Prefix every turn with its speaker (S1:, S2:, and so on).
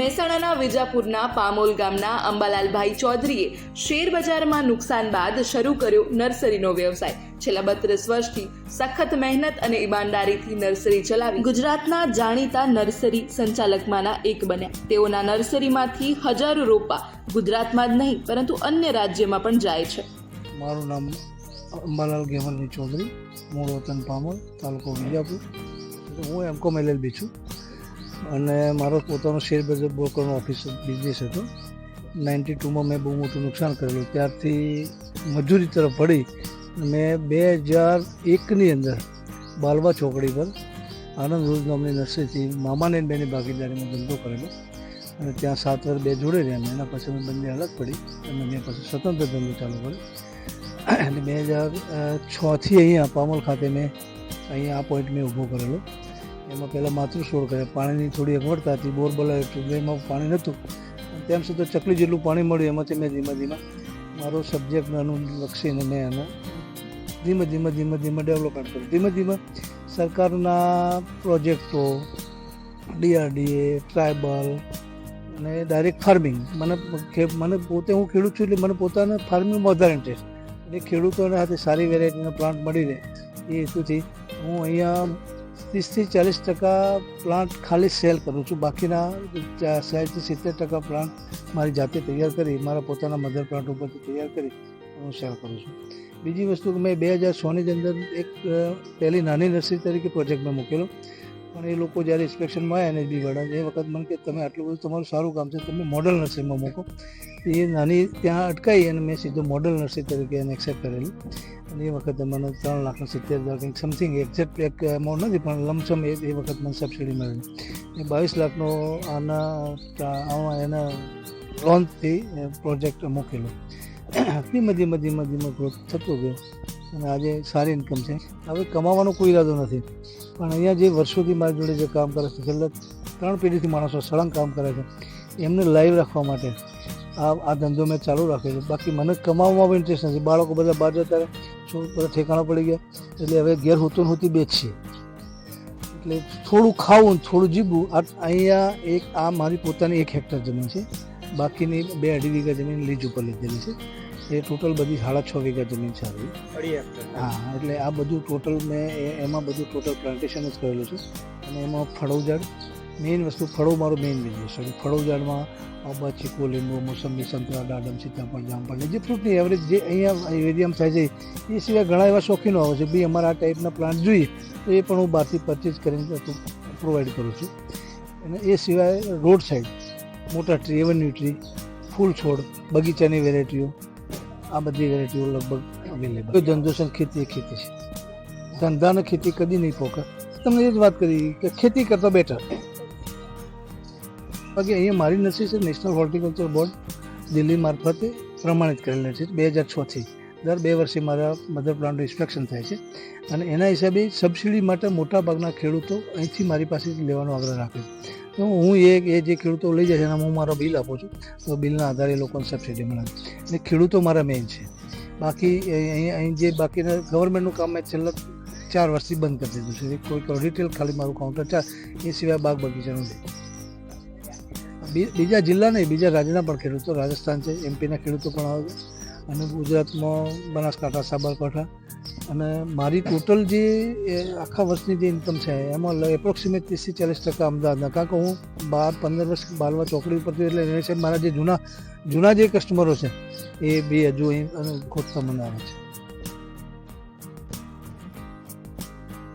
S1: મહેસાણાના વિજાપુરના પામોલ ગામના અંબાલાલભાઈ ચૌધરીએ શેર બજારમાં નુકસાન બાદ શરૂ કર્યો નર્સરીનો વ્યવસાય. છેલ્લા બત્રીસ વર્ષથી સખત મહેનત અને ઈમાનદારીથી નર્સરી ચલાવી ગુજરાતના જાણીતા નર્સરી સંચાલકમાંના એક બન્યા. તેઓના નર્સરીમાંથી હજારો રોપા ગુજરાતમાં જ નહીં, પરંતુ અન્ય રાજ્યમાં પણ જાય છે.
S2: મારું નામ અંબાલાલ ગેમલની ચૌધરી, મૂળ વતન પામોલ, તાલુકો વિજાપુર. હું એમકોમ એલએલબી છું. અને મારો પોતાનો શેર બજાર બ્રોકરનો ઓફિસ બિઝનેસ હતો. નાઇન્ટી ટુમાં મેં બહુ મોટું નુકસાન કરેલું. ત્યારથી મજૂરી તરફ પડી મેં બે હજાર એકની અંદર બાલવા ચોકડી પર આનંદ રોજ નામની નર્સરીથી મામાને બેની ભાગીદારીમાં ધંધો કરેલો. અને ત્યાં સાત વર્ષ બે જોડે રહ્યા એના પછી મેં બંને અલગ પડી અને મેં પછી સ્વતંત્ર ધંધો ચાલુ કર્યો. અને બે હજાર છથી અહીંયા પામોલ ખાતે મેં અહીંયા આ પોઈન્ટ મેં ઊભો કરેલો. એમાં પહેલાં માતૃ છોડ કર્યા પાણીની થોડી અગવડતા હતી બોર બોલાવ્યો એમાં પાણી નહોતું. તેમ છતાં ચકલી જેટલું પાણી મળ્યું એમાંથી મેં ધીમે ધીમે મારો સબ્જેક્ટને અનુલક્ષીને મેં એને ધીમે ધીમે ધીમે ધીમે ડેવલપમેન્ટ કર્યું. ધીમે ધીમે સરકારના પ્રોજેક્ટો ડીઆરડીએ ટ્રાઇબલ અને ડાયરેક્ટ ફાર્મિંગ મને મને પોતે હું ખેડૂત છું એટલે મને પોતાને ફાર્મિંગમાં વધારે ઇન્ટરેસ્ટ એટલે ખેડૂતોને સાથે સારી વેરાયટીના પ્લાન્ટ મળી રહે. એ હેતુથી હું અહીંયા ત્રીસથી ચાલીસ ટકા પ્લાન્ટ ખાલી સેલ કરું છું. બાકીના સાહીઠથી સિત્તેર ટકા પ્લાન્ટ મારી જાતે તૈયાર કરી, મારા પોતાના મધર પ્લાન્ટ ઉપરથી તૈયાર કરી હું સેલ કરું છું. બીજી વસ્તુ મેં બે હજાર સોની અંદર એક પહેલી નાની નર્સરી તરીકે પ્રોજેક્ટ મેં મૂકેલો. પણ એ લોકો જ્યારે ઇન્સ્પેક્શનમાં આવ્યા એનએસબી વાળા, એ વખત મને કે તમે આટલું બધું તમારું સારું કામ છે, તમે મોડલ નર્સરીમાં મૂકો. એ નાની ત્યાં અટકાઈ અને મેં સીધું મોડલ નર્સરી તરીકે એને એક્સેપ્ટ કરેલું. અને એ વખતે મને ત્રણ લાખ સિત્તેર હજાર કંઈક સમથિંગ એક્ઝેક્ટ એક અમાઉન્ટ નથી, પણ લમસમ એ એ વખત મને સબસિડી મળી એ બાવીસ લાખનો આના આમાં એના લોનથી પ્રોજેક્ટ મૂકેલો. ધીમે ધીમે ધીમે ધીમે ગ્રોથ થતો ગયો. અને આજે સારી ઇન્કમ છે. હવે કમાવાનો કોઈ ઈરાદો નથી. પણ અહીંયા જે વર્ષોથી મારી જોડે જે કામ કરે છે, છેલ્લા ત્રણ પેઢીથી માણસો સળંગ કામ કરે છે, એમને લાઈવ રાખવા માટે આ આ ધંધો મેં ચાલુ રાખ્યો છે. બાકી મને કમાવામાં બી ઇન્ટરેસ્ટ નથી. બાળકો બધા બહાર જતા રહે. શું બધા ઠેકાણા પડી ગયા. એટલે હવે ઘેર હોતું હોતી બે એટલે થોડું ખાવું થોડું જીવવું આ અહીંયા એક આ મારી પોતાની એક હેક્ટર જમીન છે. બાકીની બે અઢી વીઘા જમીન લીજ ઉપર લીધેલી છે. એ ટોટલ બધી સાડા છ વીઘા જમીન છે આવી. હા એટલે આ બધું ટોટલ મેં એમાં બધું ટોટલ પ્લાન્ટેશન જ કરેલું છે. અને એમાં ફળો ઝાડ મેઇન વસ્તુ ફળો મારો મેઇન બિઝનેસ છે. ફળો ઝાડમાં આંબા ચીકુ, લીંબુ, મોસંબી, સંતરા, દાડમ, સીતાફળ, જામફળ જે ફ્રૂટની એવરેજ જે અહીંયા એરિયામાં થાય છે, એ સિવાય ઘણા એવા શોખીનો આવે છે. બી અમારા આ ટાઈપના પ્લાન્ટ જોઈએ, તો એ પણ હું બહારથી પરચેઝ કરીને પ્રોવાઈડ કરું છું. અને એ સિવાય રોડ સાઈડ મોટા ટ્રી એવન્યુ ટ્રી ફૂલ છોડ, બગીચાની વેરાયટીઓ આ બધી વેરાયટીઓ લગભગ અવેલેબલ ધંધો ખેતી એ ખેતી છે. ધંધાને ખેતી કદી નહીં પોકર. તમને એ જ વાત કરી કે ખેતી કરતાં બેટર બાકી અહીંયા મારી નસી છે નેશનલ હોર્ટિકલ્ચર બોર્ડ દિલ્હી મારફતે પ્રમાણિત કરેલી છે બે હજાર છથી. દર બે વર્ષે મારા મધર પ્લાન્ટનું ઇન્સ્પેક્શન થાય છે. અને એના હિસાબે સબસિડી માટે મોટાભાગના ખેડૂતો અહીંથી મારી પાસેથી લેવાનો આગ્રહ રાખે તો હું એ એ જે ખેડૂતો લઈ જાય છે એના હું મારો બિલ આપું છું. તો બિલના આધારે લોકોને સબસિડી મળે અને ખેડૂતો મારા મેઇન છે. બાકી અહીં અહીં જે બાકીના ગવર્મેન્ટનું કામ મેં છેલ્લા ચાર વર્ષથી બંધ કરી દીધું છે. કોઈ રિટેલ ખાલી મારું કાઉન્ટર ચાર એ સિવાય બાગ બગીચાનું છે. બીજા જિલ્લા નહીં, બીજા રાજ્યના પણ ખેડૂતો, રાજસ્થાન છે એમપીના ખેડૂતો પણ આવે છે. અને ગુજરાતમાં બનાસકાંઠા, સાબરકાંઠા. અને મારી ટોટલ જે આખા વર્ષની જે ઇન્કમ છે, એમાં એપ્રોક્સિમેટ ત્રીસથી ચાલીસ ટકા અમદાવાદના. કારણ કે હું બાર, પંદર વર્ષ બાલવા ચોકડી ઉપરથી એટલે એને છે. મારા જે જૂના જૂના જે કસ્ટમરો છે, એ બે હજુ અહીં અને ગોતતા મને આવે છે.